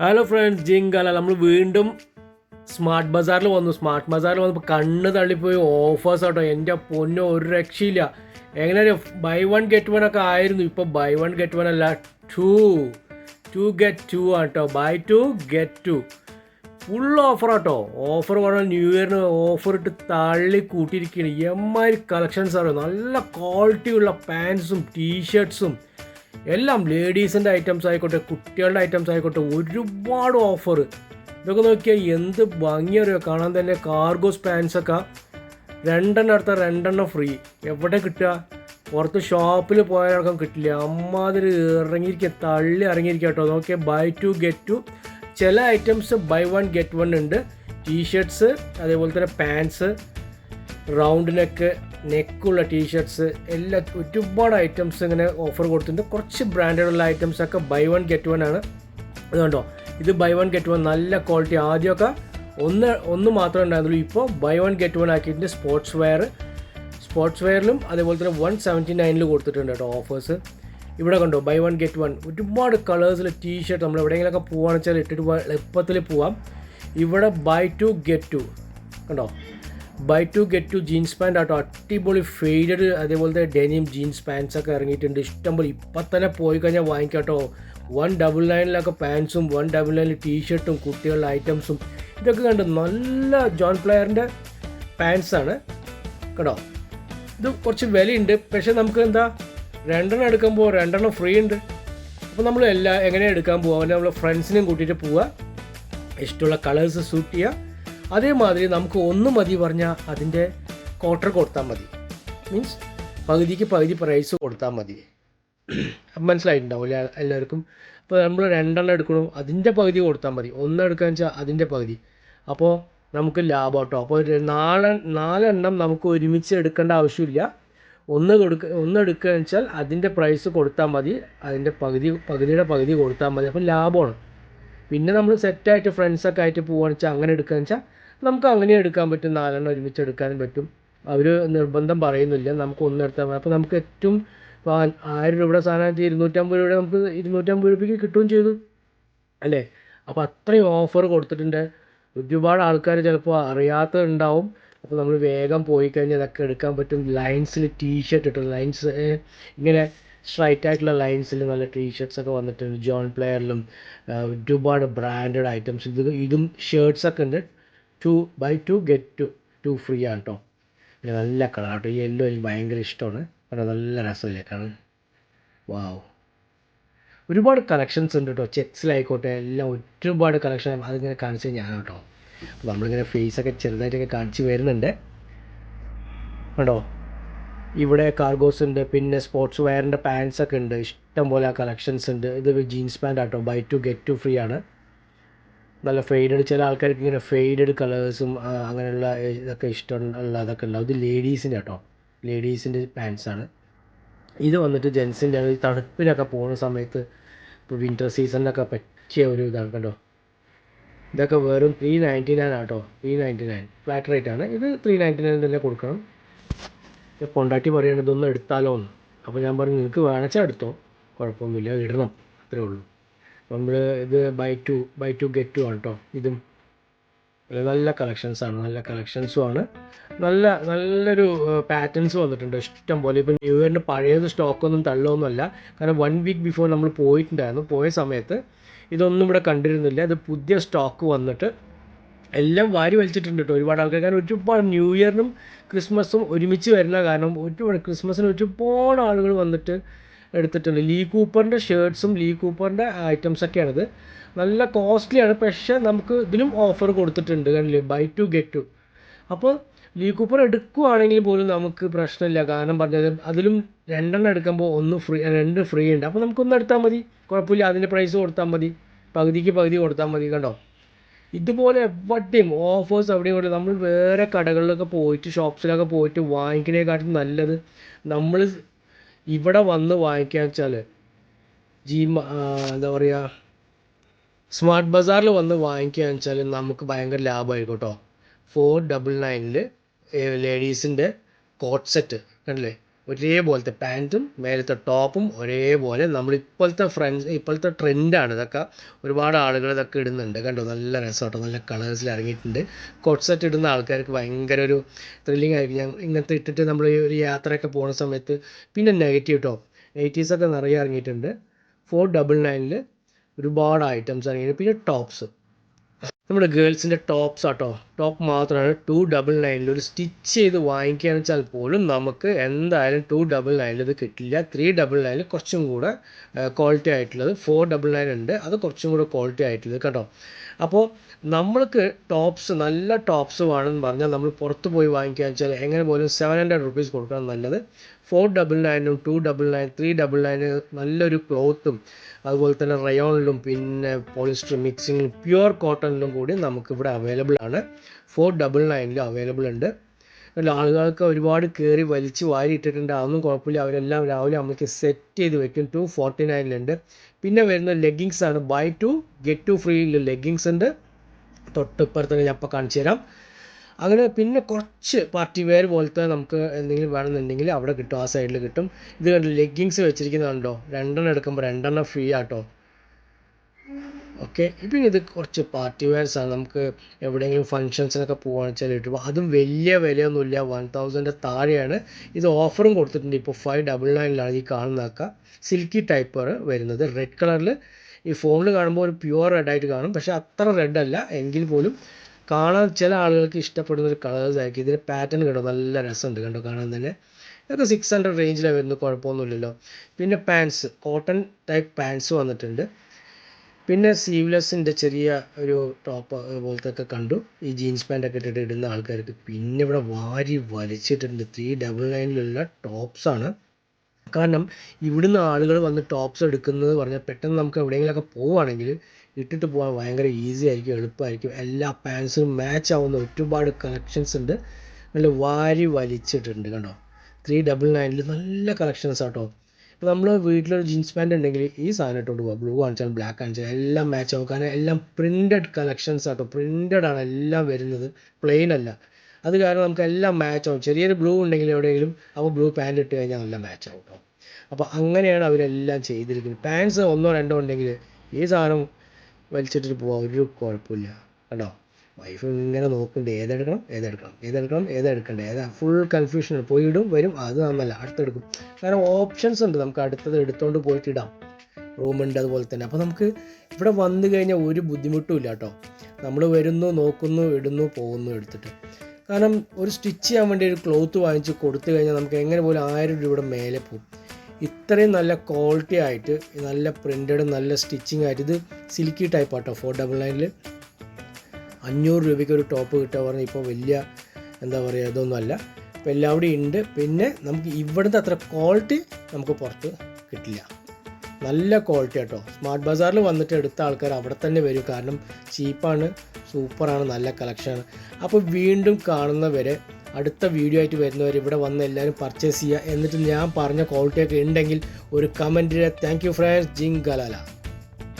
Hello friends ജിങ്കല. നമ്മൾ വീണ്ടും smart ബസാറിൽ വന്നു. സ്മാർട്ട് ബസാറിൽ വന്നപ്പോൾ കണ്ണ് തള്ളിപ്പോയി. ഓഫേഴ്സ് ആട്ടോ. എന്റെ പൊന്നോ ഒരു രക്ഷയില്ല. എങ്ങനെ ബൈ വൺ ഗെറ്റ് വൺ ഒക്കെ ആയിരുന്നു. ഇപ്പോൾ ബൈ വൺ ഗെറ്റ് വൺ അല്ല ടു ടു ഗെറ്റ് ടു ആട്ടോ. Buy two get two full offer ആട്ടോ. ഓഫർ പറഞ്ഞാൽ ന്യൂ ഇയറിന് ഓഫർ ഇട്ട് തള്ളി കൂട്ടിയിരിക്കുകയാണ്. എമ്മാതിരി കളക്ഷൻസ് ആണ്? നല്ല ക്വാളിറ്റി ഉള്ള പാൻസും ടീഷർട്ട്സും എല്ലാം ലേഡീസിന്റെ ഐറ്റംസ് ആയിക്കോട്ടെ കുട്ടികളുടെ ഐറ്റംസ് ആയിക്കോട്ടെ ഒരുപാട് ഓഫർ ഇതൊക്കെ നോക്കിയാൽ എന്ത് ഭംഗിയറിയോ കാണാൻ തന്നെ കാർഗോസ് പാൻസൊക്കെ രണ്ടെണ്ണം അടുത്ത രണ്ടെണ്ണം ഫ്രീ എവിടെ കിട്ടുക? പുറത്ത് ഷോപ്പിൽ പോയാലടക്കം കിട്ടില്ല. അമ്മാതിരി ഇറങ്ങിയിരിക്കുക തള്ളി ഇറങ്ങിയിരിക്കുക കേട്ടോ. നോക്കിയാൽ ബൈ ടു ഗെറ്റ് ടു ചില items buy one get one ഉണ്ട്. ടീഷർട്ട്സ് അതേപോലെ തന്നെ പാൻസ് റൗണ്ട് നെക്ക് നെക്കുള്ള ടീഷർട്ട്സ് എല്ലാ ഒരുപാട് ഐറ്റംസ് ഇങ്ങനെ ഓഫർ കൊടുത്തിട്ടുണ്ട്. കുറച്ച് ബ്രാൻഡുള്ള ഐറ്റംസ് ഒക്കെ ബൈ വൺ ഗെറ്റ് വൺ ആണ്. അതുകൊണ്ടോ ഇത് ബൈ വൺ ഗെറ്റ് വൺ നല്ല ക്വാളിറ്റി ആദ്യമൊക്കെ ഒന്ന് ഒന്ന് മാത്രമേ ഉണ്ടായിരുന്നുള്ളൂ. ഇപ്പോൾ ബൈ വൺ ഗെറ്റ് വൺ ആക്കിയിട്ടുണ്ട് സ്പോർട്സ് വെയർ സ്പോർട്സ് വെയറിലും അതേപോലെ തന്നെ വൺ സെവന്റി നയനിൽ കൊടുത്തിട്ടുണ്ട് കേട്ടോ ഓഫേഴ്സ് ഇവിടെ കണ്ടോ ബൈ വൺ ഗെറ്റ് വൺ ഒരുപാട് കളേഴ്സിൽ ടീഷർട്ട് നമ്മൾ എവിടെയെങ്കിലുമൊക്കെ പോകുകയാണെന്ന് വെച്ചാൽ ഇട്ടിട്ട് എളുപ്പത്തിൽ പോവാം. ഇവിടെ ബൈ ടു ഗെറ്റ് ടു കണ്ടോ? Buy two get two jeans pant ആട്ടോ. അടിപൊളി ഫെയ്ഡഡ് അതേപോലത്തെ ഡെനിം ജീൻസ് പാൻസ് ഒക്കെ ഇറങ്ങിയിട്ടുണ്ട്. ഇഷ്ടംപോലെ. ഇപ്പം തന്നെ പോയി കഴിഞ്ഞാൽ വാങ്ങിക്കാട്ടോ. വൺ ഡബിൾ നയനിലൊക്കെ പാൻസും വൺ ഡബിൾ നയനിൽ ടീഷർട്ടും കുട്ടികളുടെ ഐറ്റംസും ഇതൊക്കെ കണ്ട് നല്ല ജോൺ പ്ലെയറിന്റെ പാൻസാണ് കേട്ടോ ഇത് കുറച്ച് വിലയുണ്ട്. പക്ഷേ നമുക്ക് എന്താ? രണ്ടെണ്ണം എടുക്കുമ്പോൾ രണ്ടെണ്ണം ഫ്രീ ഉണ്ട്. അപ്പോൾ നമ്മൾ എല്ലാ എങ്ങനെയാണ് എടുക്കാൻ പോവുക നമ്മൾ ഫ്രണ്ട്സിനെയും കൂട്ടിയിട്ട് പോവുക ഇഷ്ടമുള്ള കളേഴ്സ് സൂട്ട് ചെയ്യുക അതേമാതിരി നമുക്ക് ഒന്ന് മതി പറഞ്ഞാൽ അതിന്റെ ക്വാർട്ടർ കൊടുത്താൽ മതി. മീൻസ് പകുതിക്ക് പകുതി പ്രൈസ് കൊടുത്താൽ മതി. അപ്പം മനസ്സിലായിട്ടുണ്ടാവില്ല എല്ലാവർക്കും. അപ്പോൾ നമ്മൾ രണ്ടെണ്ണം എടുക്കണം അതിന്റെ പകുതി കൊടുത്താൽ മതി. ഒന്ന് എടുക്കാന്ന് വെച്ചാൽ അതിന്റെ പകുതി. അപ്പോൾ നമുക്ക് ലാഭം കേട്ടോ അപ്പോൾ നാല് നാലെണ്ണം നമുക്ക് ഒരുമിച്ച് എടുക്കേണ്ട ആവശ്യമില്ല. ഒന്ന് കൊടുക്ക ഒന്ന് എടുക്കുകയെന്ന് വെച്ചാൽ അതിന്റെ പ്രൈസ് കൊടുത്താൽ മതി. അതിന്റെ പകുതി പകുതിയുടെ പകുതി കൊടുത്താൽ മതി. അപ്പോൾ ലാഭമാണ്. പിന്നെ നമ്മൾ സെറ്റായിട്ട് ഫ്രണ്ട്സൊക്കെ ആയിട്ട് പോവുകയാണെന്ന് വെച്ചാൽ അങ്ങനെ എടുക്കുകയെന്ന് വെച്ചാൽ നമുക്ക് അങ്ങനെ എടുക്കാൻ പറ്റും. നാലെണ്ണം ഒരുമിച്ച് എടുക്കാനും പറ്റും. അവർ നിർബന്ധം പറയുന്നില്ല. നമുക്ക് ഒന്ന് എടുത്താൽ മതി. അപ്പോൾ നമുക്ക് ഏറ്റവും ആയിരം രൂപയുടെ സാധനമായിട്ട് ഇരുന്നൂറ്റമ്പത് രൂപയുടെ നമുക്ക് ഇരുന്നൂറ്റമ്പത് രൂപയ്ക്ക് കിട്ടുകയും ചെയ്തു. അല്ലേ? അപ്പോൾ അത്രയും ഓഫർ കൊടുത്തിട്ടുണ്ട്. ഒരുപാട് ആൾക്കാർ ചിലപ്പോൾ അറിയാത്തതുണ്ടാവും. അപ്പോൾ നമ്മൾ വേഗം പോയി കഴിഞ്ഞാൽ ഇതൊക്കെ എടുക്കാൻ പറ്റും. ലൈൻസിൽ ടീഷർട്ട് ഇട്ടു. ലൈൻസ് ഇങ്ങനെ സ്ട്രൈറ്റ് ആയിട്ടുള്ള ലൈൻസിൽ നല്ല ടീഷർട്ട്സ് ഒക്കെ വന്നിട്ടുണ്ട്. ജോൺ പ്ലെയറിലും ഒരുപാട് ബ്രാൻഡഡ് ഐറ്റംസ് ഇത് ഇതും ഷർട്ട്സ് ഒക്കെ ഉണ്ട്. Two buy two get two two free ആണ് കേട്ടോ നല്ല കളർ കേട്ടോ യെല്ലോ എനിക്ക് ഭയങ്കര ഇഷ്ടമാണ്. കാരണം നല്ല രസമില്ല കാണാൻ? വാവ് ഒരുപാട് കളക്ഷൻസ് ഉണ്ട് കേട്ടോ ചെക്സിലായിക്കോട്ടെ എല്ലാം ഒരുപാട് കളക്ഷൻ അതിങ്ങനെ കാണിച്ചത് ഞാൻ കേട്ടോ അപ്പോൾ നമ്മളിങ്ങനെ ഫേസൊക്കെ ചെറുതായിട്ടൊക്കെ കാണിച്ച് വരുന്നുണ്ട്. കേട്ടോ ഇവിടെ കാർഗോസ് ഉണ്ട് പിന്നെ സ്പോർട്സ് വെയറിന്റെ പാൻസൊക്കെ ഉണ്ട്. ഇഷ്ടം പോലെ കളക്ഷൻസ് ഉണ്ട്. ഇത് ജീൻസ് പാന്റ് ആട്ടോ buy two get two free ആണ്. നല്ല ഫെയ്ഡഡ് ചില ആൾക്കാർക്ക് ഇങ്ങനെ ഫെയ്ഡഡ് കളേഴ്സും അങ്ങനെയുള്ള ഇതൊക്കെ ഇഷ്ടമുള്ള അതൊക്കെ ഉണ്ടാവും. ഇത് ലേഡീസിന്റെ കേട്ടോ ലേഡീസിന്റെ പാൻസാണ് ഇത് വന്നിട്ട് ജെൻസിന്റെ ഈ തണുപ്പിനൊക്കെ പോകുന്ന സമയത്ത് ഇപ്പോൾ വിന്റർ സീസണിലൊക്കെ പറ്റിയ ഒരു ഇതാണ് കേട്ടോ ഇതൊക്കെ വെറും ത്രീ നയന്റി നയൻ ആട്ടോ. Three ninety nine flat rate ആണ്. ഇത് ത്രീ നയന്റി നയൻ തന്നെ കൊടുക്കണം. കൊണ്ടാട്ടി പറയുന്നത് ഇതൊന്നും എടുത്താലോ എന്ന് അപ്പോൾ ഞാൻ പറഞ്ഞു നിങ്ങൾക്ക് വേണച്ചാൽ എടുത്തോ. കുഴപ്പമൊന്നുമില്ല ഇടണം. അത്രേ ഉള്ളൂ. നമ്മൾ ഇത് buy two buy two get two ആണ് കേട്ടോ ഇതും നല്ല ആണ് നല്ല കളക്ഷൻസും ആണ്. നല്ല നല്ലൊരു പാറ്റേൺസ് വന്നിട്ടുണ്ട്. ഇഷ്ടം പോലെ. ഇപ്പം ന്യൂ ഇയറിന് പഴയത് സ്റ്റോക്കൊന്നും തള്ളൊന്നുമല്ല. കാരണം വൺ വീക്ക് ബിഫോർ നമ്മൾ പോയിട്ടുണ്ടായിരുന്നു. പോയ സമയത്ത് ഇതൊന്നും ഇവിടെ കണ്ടിരുന്നില്ല. ഇത് പുതിയ സ്റ്റോക്ക് വന്നിട്ട് എല്ലാം വാരി വലിച്ചിട്ടുണ്ട് കേട്ടോ ഒരുപാട് ആൾക്കാർ കാരണം ഒരുപാട് ന്യൂ ഇയറിനും ക്രിസ്മസും ഒരുമിച്ച് വരുന്ന കാരണം ഒരുപാട് ക്രിസ്മസിന് ഒരുപാട് ആളുകൾ വന്നിട്ട് എടുത്തിട്ടുണ്ട്. ലീ കൂപ്പറിന്റെ ഷേർട്സും ലീ കൂപ്പറിന്റെ ഐറ്റംസൊക്കെയാണിത് നല്ല കോസ്റ്റ്ലിയാണ് പക്ഷേ നമുക്ക് ഇതിലും ഓഫർ കൊടുത്തിട്ടുണ്ട് കണ്ടില്ലേ? ബൈ ടു ഗെറ്റ് ടു അപ്പോൾ ലീ കൂപ്പർ എടുക്കുവാണെങ്കിൽ പോലും നമുക്ക് പ്രശ്നമില്ല. കാരണം പറഞ്ഞത് അതിലും രണ്ടെണ്ണം എടുക്കുമ്പോൾ ഒന്ന് ഫ്രീ രണ്ട് ഫ്രീ ഉണ്ട്. അപ്പോൾ നമുക്കൊന്ന് എടുത്താൽ മതി. കുഴപ്പമില്ല. അതിന്റെ പ്രൈസ് കൊടുത്താൽ മതി. പകുതിക്ക് പകുതി കൊടുത്താൽ മതി കണ്ടോ? ഇതുപോലെ എവിടെയും ഓഫേഴ്സ് എവിടെയും കൂടെ നമ്മൾ വേറെ കടകളിലൊക്കെ പോയിട്ട് ഷോപ്സിലൊക്കെ പോയിട്ട് വാങ്ങിക്കുന്നതിനെക്കാട്ടും നല്ലത് നമ്മൾ ഇവിടെ വന്ന് വാങ്ങിക്കുക വെച്ചാൽ ജി എന്താ പറയുക സ്മാർട്ട് ബസാറിൽ വന്ന് വാങ്ങിക്കുക വെച്ചാൽ നമുക്ക് ഭയങ്കര ലാഭമായിരിക്കും കേട്ടോ ഫോർ ഡബിൾ നയനിൽ ലേഡീസിന്റെ കോട്ട് സെറ്റ് കണ്ടില്ലേ? ഒരേപോലത്തെ പാന്റും മേലത്തെ ടോപ്പും ഒരേപോലെ നമ്മൾ ഇപ്പോഴത്തെ ഫ്രണ്ട്സ് ഇപ്പോഴത്തെ ട്രെൻഡാണ് ഇതൊക്കെ ഒരുപാട് ആളുകൾ ഇതൊക്കെ ഇടുന്നുണ്ട്. കണ്ടോ? നല്ല രസമാട്ടോ. നല്ല കളേഴ്സിൽ ഇറങ്ങിയിട്ടുണ്ട്. കോട്ട് സെറ്റ് ഇടുന്ന ആൾക്കാർക്ക് ഭയങ്കര ഒരു ത്രില്ലിംഗ് ആയിരിക്കും ഞാൻ ഇങ്ങനത്തെ ഇട്ടിട്ട് നമ്മൾ ഈ ഒരു യാത്രയൊക്കെ പോകുന്ന സമയത്ത് പിന്നെ നെഗറ്റീവ് ടോപ്പ് നെഗറ്റീവ്സൊക്കെ നിറയെ ഇറങ്ങിയിട്ടുണ്ട്. ഫോർ ഡബിൾ നയനിൽ ഒരുപാട് ഐറ്റംസ് ഇറങ്ങിയിട്ടുണ്ട്. പിന്നെ ടോപ്സ് നമ്മുടെ ഗേൾസിന്റെ ടോപ്സ് ആട്ടോ. ടോപ്പ് മാത്രമാണ് ടു ഡബിൾ നയനിൽ ഒരു സ്റ്റിച്ച് ചെയ്ത് വാങ്ങിക്കുകയെന്ന് വെച്ചാൽ പോലും നമുക്ക് എന്തായാലും ടു ഡബിൾ നയനിൽ ഇത് കിട്ടില്ല. ത്രീ ഡബിൾ നയനിൽ കുറച്ചും കൂടെ ക്വാളിറ്റി ആയിട്ടുള്ളത് ഫോർ ഡബിൾ നയൻ ഉണ്ട്. അത് കുറച്ചും കൂടെ ക്വാളിറ്റി ആയിട്ടുള്ളത് കേട്ടോ അപ്പോൾ നമ്മൾക്ക് ടോപ്സ് നല്ല ടോപ്സ് വേണമെന്ന് പറഞ്ഞാൽ നമ്മൾ പുറത്ത് പോയി വാങ്ങിക്കുക വെച്ചാൽ എങ്ങനെ പോലും സെവൻ ഹൺഡ്രഡ് റുപ്പീസ് കൊടുക്കാൻ നല്ലത്. Four double നയനും two double nine three double nine നല്ലൊരു ക്ലോത്തും അതുപോലെ തന്നെ റയോണിലും പിന്നെ പോളിസ്റ്റർ മിക്സിങ്ങിലും പ്യുവർ കോട്ടണിലും കൂടി നമുക്കിവിടെ അവൈലബിൾ ആണ്. ഫോർ ഡബിൾ നയനിലും അവൈലബിൾ ഉണ്ട്. അല്ല ആളുകൾക്ക് ഒരുപാട് കയറി വലിച്ച് വാരി ഇട്ടിട്ടുണ്ട്. അതൊന്നും കുഴപ്പമില്ല. അവരെല്ലാം രാവിലെ നമുക്ക് സെറ്റ് ചെയ്ത് വെക്കും. ടു ഫോർട്ടി നയനിലുണ്ട് പിന്നെ വരുന്ന ലെഗിങ്സ് ആണ്. Buy two get two free leggings ഉണ്ട്. തൊട്ടിപ്പുറത്ത് ഞാൻ ഇപ്പോൾ കാണിച്ചു തരാം. അങ്ങനെ പിന്നെ കുറച്ച് പാർട്ടി വെയർ പോലത്തെ നമുക്ക് എന്തെങ്കിലും വേണമെന്നുണ്ടെങ്കിൽ അവിടെ കിട്ടും ആ സൈഡിൽ കിട്ടും. ഇത് കണ്ടോ ലെഗിങ്സ് വെച്ചിരിക്കുന്നുണ്ടോ രണ്ടെണ്ണം എടുക്കുമ്പോൾ രണ്ടെണ്ണം ഫ്രീ ആട്ടോ. ഓക്കെ പിന്നെ ഇത് കുറച്ച് പാർട്ടി വെയർസ് ആണ്. നമുക്ക് എവിടെയെങ്കിലും ഫങ്ഷൻസിനൊക്കെ പോകുകയാണെന്ന് വെച്ചാൽ കിട്ടും. അതും വലിയ വിലയൊന്നുമില്ല. വൺ തൗസൻഡ് താഴെയാണ്. ഇത് ഓഫറും കൊടുത്തിട്ടുണ്ട്. ഇപ്പോൾ ഫൈവ് ഡബിൾ നയനിലാണ് ഈ കാണുന്നതൊക്കെ. സിൽക്കി ടൈപ്പ് വരുന്നത്. റെഡ് കളറിൽ ഈ ഫോണിൽ കാണുമ്പോൾ ഒരു പ്യുവർ റെഡ് ആയിട്ട് കാണും. പക്ഷെ അത്ര റെഡ് അല്ല. എങ്കിൽ പോലും കാണാൻ ചില ആളുകൾക്ക് ഇഷ്ടപ്പെടുന്ന ഒരു കളേഴ്സായിരിക്കും ഇതിന്റെ പാറ്റേൺ കണ്ടോ? നല്ല രസമുണ്ട് കണ്ടോ? കാണാൻ തന്നെ. ഇതൊക്കെ സിക്സ് ഹൺഡ്രഡ് റേഞ്ചിലാണ് വരുന്നത്. കുഴപ്പമൊന്നുമില്ലല്ലോ. പിന്നെ പാൻസ് കോട്ടൺ ടൈപ്പ് പാൻസ് വന്നിട്ടുണ്ട്. പിന്നെ സീവ്ലെസ്സിന്റെ ചെറിയ ഒരു ടോപ്പ് പോലത്തെ ഒക്കെ കണ്ടു. ഈ ജീൻസ് പാന്റൊക്കെ ഇട്ടിട്ട് ഇടുന്ന ആൾക്കാർക്ക്. പിന്നെ ഇവിടെ വാരി വലിച്ചിട്ടുണ്ട്. ത്രീ ഡബിൾ നയനിലുള്ള ടോപ്സാണ് കാരണം ഇവിടുന്ന് ആളുകൾ വന്ന് ടോപ്സ് എടുക്കുന്നത് പറഞ്ഞാൽ പെട്ടെന്ന് നമുക്ക് എവിടെയെങ്കിലുമൊക്കെ പോവുകയാണെങ്കിൽ ഇട്ടിട്ട് പോകാൻ ഭയങ്കര ഈസി ആയിരിക്കും എളുപ്പമായിരിക്കും. എല്ലാ പാൻസിനും മാച്ച് ആവുന്ന ഒരുപാട് കളക്ഷൻസ് ഉണ്ട്. നല്ല വാരി വലിച്ചിട്ടുണ്ട് കണ്ടോ? ത്രീ ഡബിൾ നയനിൽ നല്ല കളക്ഷൻസ് ആട്ടോ. ഇപ്പോൾ നമ്മൾ വീട്ടിലൊരു ജീൻസ് പാന്റ് ഉണ്ടെങ്കിൽ ഈ സാധനം ഇട്ടുകൊണ്ട് പോകാം ബ്ലൂ കാണിച്ചാലും ബ്ലാക്ക് കാണിച്ചാലും എല്ലാം മാച്ച് ആവും. കാരണം എല്ലാം പ്രിന്റഡ് കളക്ഷൻസ് ആട്ടോ. പ്രിന്റഡ് ആണ് എല്ലാം വരുന്നത്. പ്ലെയിൻ അല്ല. അത് കാരണം നമുക്ക് എല്ലാം മാച്ച് ആവും. ചെറിയൊരു ബ്ലൂ ഉണ്ടെങ്കിൽ എവിടെയെങ്കിലും അപ്പോൾ ബ്ലൂ പാന്റ് ഇട്ട് കഴിഞ്ഞാൽ നല്ല മാച്ചാവും കേട്ടോ അപ്പോൾ അങ്ങനെയാണ് അവരെല്ലാം ചെയ്തിരിക്കുന്നത്. പാൻസ് ഒന്നോ രണ്ടോ ഉണ്ടെങ്കിൽ ഈ സാധനം വലിച്ചിട്ടിട്ട് പോവാം. ഒരു കുഴപ്പമില്ല. കണ്ടോ? വൈഫ് ഇങ്ങനെ നോക്കുന്നുണ്ട്. ഏതെടുക്കണം? ഏതെടുക്കണം? ഏതെടുക്കണം? ഏതെടുക്കണ്ടേ? ഏതാ? ഫുൾ കൺഫ്യൂഷൻ പോയിടും വരും. അത് നന്നല്ല അടുത്തെടുക്കും കാരണം ഓപ്ഷൻസ് ഉണ്ട്. നമുക്ക് അടുത്തത് എടുത്തുകൊണ്ട് പോയിട്ട് ഇടാം. റൂമുണ്ട് അതുപോലെ തന്നെ. അപ്പോൾ നമുക്ക് ഇവിടെ വന്നു കഴിഞ്ഞാൽ ഒരു ബുദ്ധിമുട്ടും ഇല്ല കേട്ടോ നമ്മൾ വരുന്നു നോക്കുന്നു ഇടുന്നു പോകുന്നു എടുത്തിട്ട്. കാരണം ഒരു സ്റ്റിച്ച് ചെയ്യാൻ വേണ്ടി ഒരു ക്ലോത്ത് വാങ്ങിച്ച് കൊടുത്തു കഴിഞ്ഞാൽ നമുക്ക് എങ്ങനെ പോലും ആയിരം രൂപയുടെ മേലെ പോകും ഇത്രയും നല്ല ക്വാളിറ്റി ആയിട്ട് നല്ല പ്രിന്റഡ് നല്ല സ്റ്റിച്ചിങ് ആയിട്ട് ഇത് സിൽക്കി ടൈപ്പ് ആട്ടോ ഫോർ ഡബിൾ നയനിൽ അഞ്ഞൂറ് രൂപയ്ക്ക് ഒരു ടോപ്പ് കിട്ടുക പറഞ്ഞാൽ ഇപ്പോൾ വലിയ എന്താ പറയുക ഇതൊന്നുമല്ല ഇപ്പോൾ എല്ലാവിടെയും ഉണ്ട്. പിന്നെ നമുക്ക് ഇവിടുത്തെ അത്ര ക്വാളിറ്റി നമുക്ക് പുറത്ത് കിട്ടില്ല. നല്ല ക്വാളിറ്റി കേട്ടോ സ്മാർട്ട് ബസാറിൽ വന്നിട്ട് എടുത്ത ആൾക്കാർ അവിടെ തന്നെ വരും. കാരണം ചീപ്പാണ് സൂപ്പറാണ് നല്ല കളക്ഷനാണ് അപ്പോൾ വീണ്ടും കാണുന്നവരെ അടുത്ത വീഡിയോ ആയിട്ട് വരുന്നവർ ഇവിടെ വന്ന് എല്ലാവരും പർച്ചേസ് ചെയ്യുക. എന്നിട്ട് ഞാൻ പറഞ്ഞ ക്വാളിറ്റിയൊക്കെ ഉണ്ടെങ്കിൽ ഒരു കമന്റിൽ താങ്ക് യു ഫ്രണ്ട്സ് ജിങ് ഗലാല